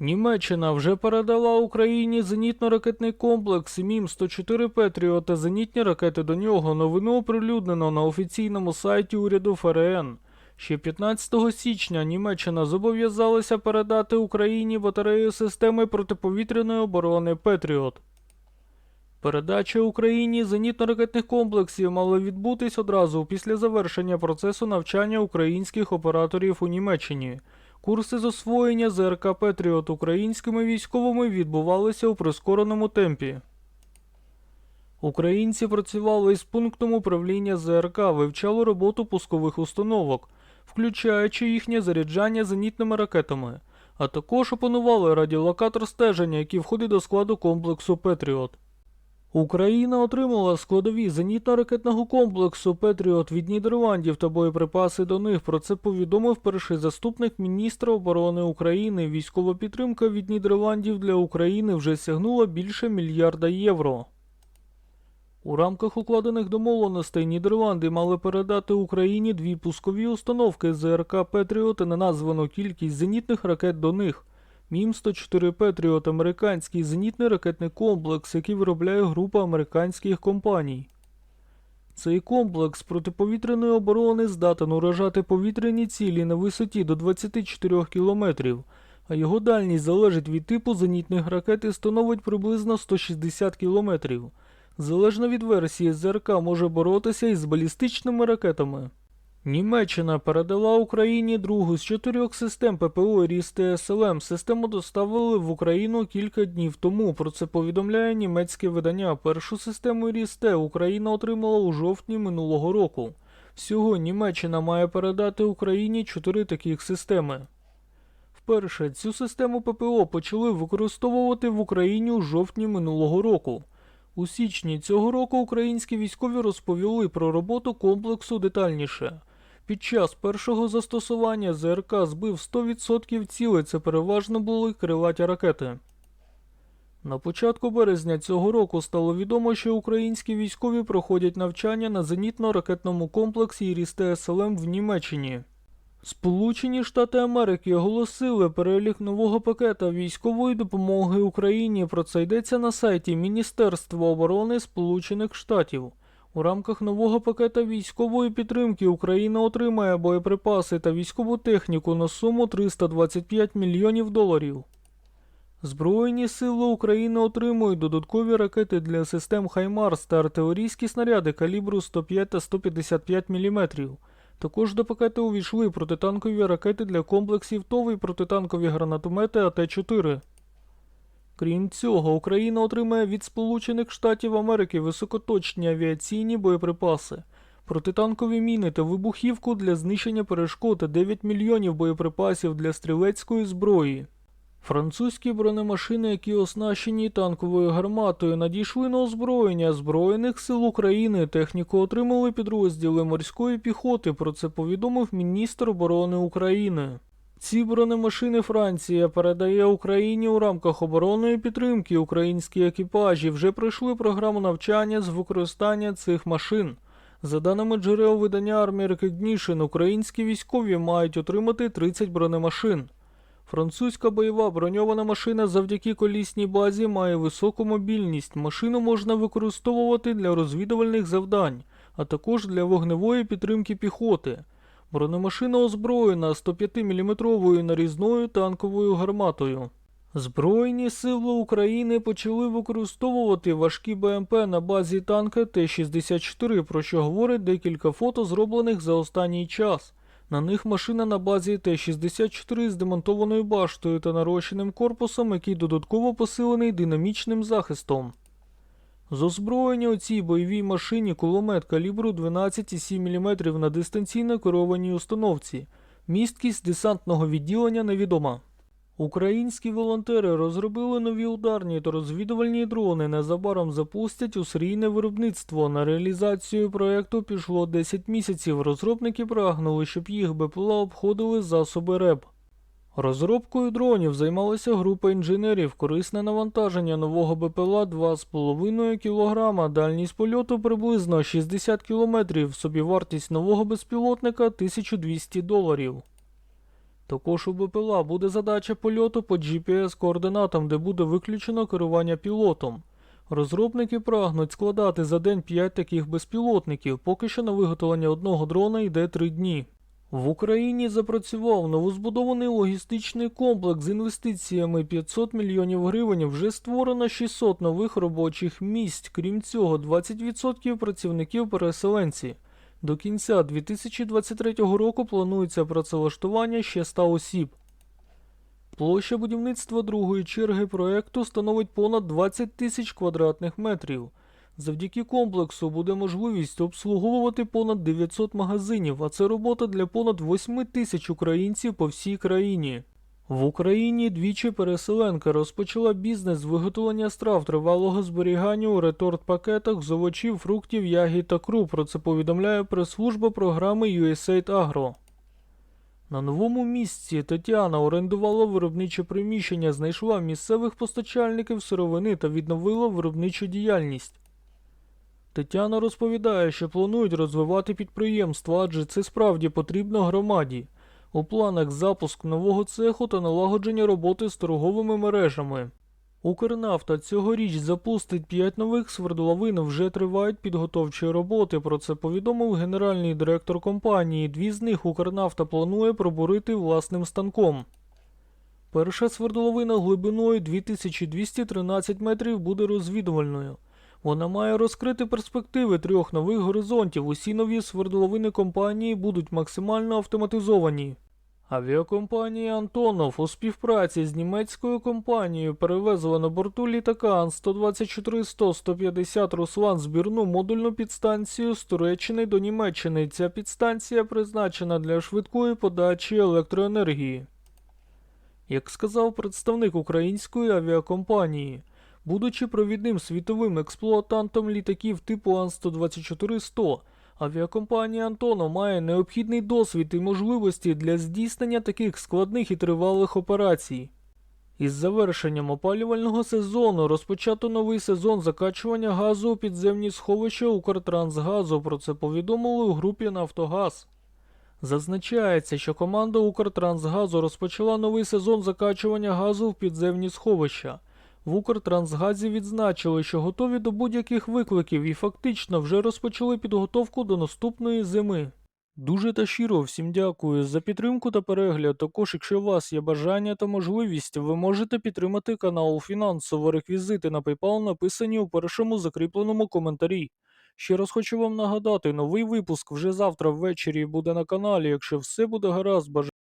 Німеччина вже передала Україні зенітно-ракетний комплекс МІМ-104 Петріо та зенітні ракети до нього. Новину оприлюднено на офіційному сайті уряду ФРН. Ще 15 січня Німеччина зобов'язалася передати Україні батарею системи протиповітряної оборони Петріот. Передача Україні зенітно-ракетних комплексів мала відбутись одразу після завершення процесу навчання українських операторів у Німеччині. Курси з освоєння ЗРК Петріот українськими військовими відбувалися у прискореному темпі. Українці працювали із пунктом управління ЗРК, вивчали роботу пускових установок, включаючи їхнє заряджання зенітними ракетами, а також опанували радіолокатор стеження, який входить до складу комплексу Петріот. Україна отримала складові зенітно-ракетного комплексу Петріот від Нідерландів та боєприпаси до них. Про це повідомив перший заступник міністра оборони України. Військова підтримка від Нідерландів для України вже сягнула більше мільярда євро. У рамках укладених домовленостей Нідерланди мали передати Україні дві пускові установки ЗРК Петріот і неназвану кількість зенітних ракет до них. Мім-104 Петріот американський зенітний ракетний комплекс, який виробляє група американських компаній. Цей комплекс протиповітряної оборони здатен уражати повітряні цілі на висоті до 24 кілометрів, а його дальність залежить від типу зенітних ракет і становить приблизно 160 кілометрів. Залежно від версії ЗРК може боротися із балістичними ракетами. Німеччина передала Україні другу з чотирьох систем ППО Ріс ТСЛМ. Систему доставили в Україну кілька днів тому. Про це повідомляє німецьке видання. Першу систему Ріс Україна отримала у жовтні минулого року. Всього Німеччина має передати Україні чотири таких системи. Вперше цю систему ППО почали використовувати в Україні у жовтні минулого року. У січні цього року українські військові розповіли про роботу комплексу детальніше. Під час першого застосування ЗРК збив 100% цілей, це переважно були крилаті ракети. На початку березня цього року стало відомо, що українські військові проходять навчання на зенітно-ракетному комплексі РІС-ТСЛМ в Німеччині. Сполучені Штати Америки оголосили перелік нового пакета військової допомоги Україні. Про це йдеться на сайті Міністерства оборони Сполучених Штатів. У рамках нового пакета військової підтримки Україна отримає боєприпаси та військову техніку на суму 325 мільйонів доларів. Збройні сили України отримують додаткові ракети для систем Хаймарс та артилерійські снаряди калібру 105 та 155 мм. Також до пакету увійшли протитанкові ракети для комплексів ТОВ і протитанкові гранатомети АТ-4. Крім цього, Україна отримає від Сполучених Штатів Америки високоточні авіаційні боєприпаси, протитанкові міни та вибухівку для знищення перешкод та 9 мільйонів боєприпасів для стрілецької зброї. Французькі бронемашини, які оснащені танковою гарматою, надійшли на озброєння Збройних сил України. Техніку отримали підрозділи морської піхоти. Про це повідомив міністр оборони України. Ці бронемашини Франція передає Україні у рамках оборонної підтримки. Українські екіпажі вже пройшли програму навчання з використання цих машин. За даними джерел видання Army Recognition, українські військові мають отримати 30 бронемашин. Французька бойова броньована машина завдяки колісній базі має високу мобільність. Машину можна використовувати для розвідувальних завдань, а також для вогневої підтримки піхоти. Бронемашина озброєна 105-мм нарізною танковою гарматою. Збройні сили України почали використовувати важкі БМП на базі танка Т-64, про що говорить декілька фото, зроблених за останній час. На них машина на базі Т-64 з демонтованою баштою та нарощеним корпусом, який додатково посилений динамічним захистом. З озброєння у цій бойовій машині кулемет калібру 12,7 мм на дистанційно керованій установці. Місткість десантного відділення невідома. Українські волонтери розробили нові ударні та розвідувальні дрони. Незабаром запустять у серійне виробництво. На реалізацію проекту пішло 10 місяців. Розробники прагнули, щоб їх БПЛА обходили засоби РЕБ. Розробкою дронів займалася група інженерів. Корисне навантаження нового БПЛА 2,5 кг, дальність польоту приблизно 60 км, собівартість нового безпілотника 1200 доларів. Також у БПЛА буде задача польоту по GPS-координатам, де буде виключено керування пілотом. Розробники прагнуть складати за день 5 таких безпілотників, поки що на виготовлення одного дрона йде 3 дні. В Україні запрацював новозбудований логістичний комплекс з інвестиціями 500 мільйонів гривень. Вже створено 600 нових робочих місць. Крім цього, 20% працівників переселенці. До кінця 2023 року планується працевлаштування ще 100 осіб. Площа будівництва другої черги проекту становить понад 20 тисяч квадратних метрів. Завдяки комплексу буде можливість обслуговувати понад 900 магазинів, а це робота для понад 8 тисяч українців по всій країні. В Україні двічі переселенка розпочала бізнес з виготовлення страв тривалого зберігання у реторт-пакетах з овочів, фруктів, ягід та круп. Про це повідомляє прес-служба програми USAID Agro. На новому місці Тетяна орендувала виробниче приміщення, знайшла місцевих постачальників сировини та відновила виробничу діяльність. Тетяна розповідає, що планують розвивати підприємство, адже це справді потрібно громаді. У планах запуск нового цеху та налагодження роботи з торговими мережами. Укрнафта цьогоріч запустить 5 нових свердловин, вже тривають підготовчі роботи. Про це повідомив генеральний директор компанії. Дві з них Укрнафта планує пробурити власним станком. Перша свердловина глибиною 2213 метрів буде розвідувальною. Вона має розкрити перспективи трьох нових горизонтів. Усі нові свердловини компанії будуть максимально автоматизовані. Авіакомпанія Антонов у співпраці з німецькою компанією перевезла на борту літака Ан-124-100-150 Руслан збірну модульну підстанцію з Туреччини до Німеччини. Ця підстанція призначена для швидкої подачі електроенергії. Як сказав представник української авіакомпанії, будучи провідним світовим експлуатантом літаків типу Ан-124-100, авіакомпанія Антонов має необхідний досвід і можливості для здійснення таких складних і тривалих операцій. Із завершенням опалювального сезону розпочато новий сезон закачування газу у підземні сховища Укртрансгазу. Про це повідомили у групі Нафтогаз. Зазначається, що команда Укртрансгазу розпочала новий сезон закачування газу в підземні сховища. В Укртрансгазі відзначили, що готові до будь-яких викликів і фактично вже розпочали підготовку до наступної зими. Дуже та щиро всім дякую за підтримку та перегляд. Також, якщо у вас є бажання та можливість, ви можете підтримати канал фінансово. Реквізити на PayPal написані у першому закріпленому коментарі. Ще раз хочу вам нагадати, новий випуск вже завтра ввечері буде на каналі. Якщо все буде гаразд, бажаю.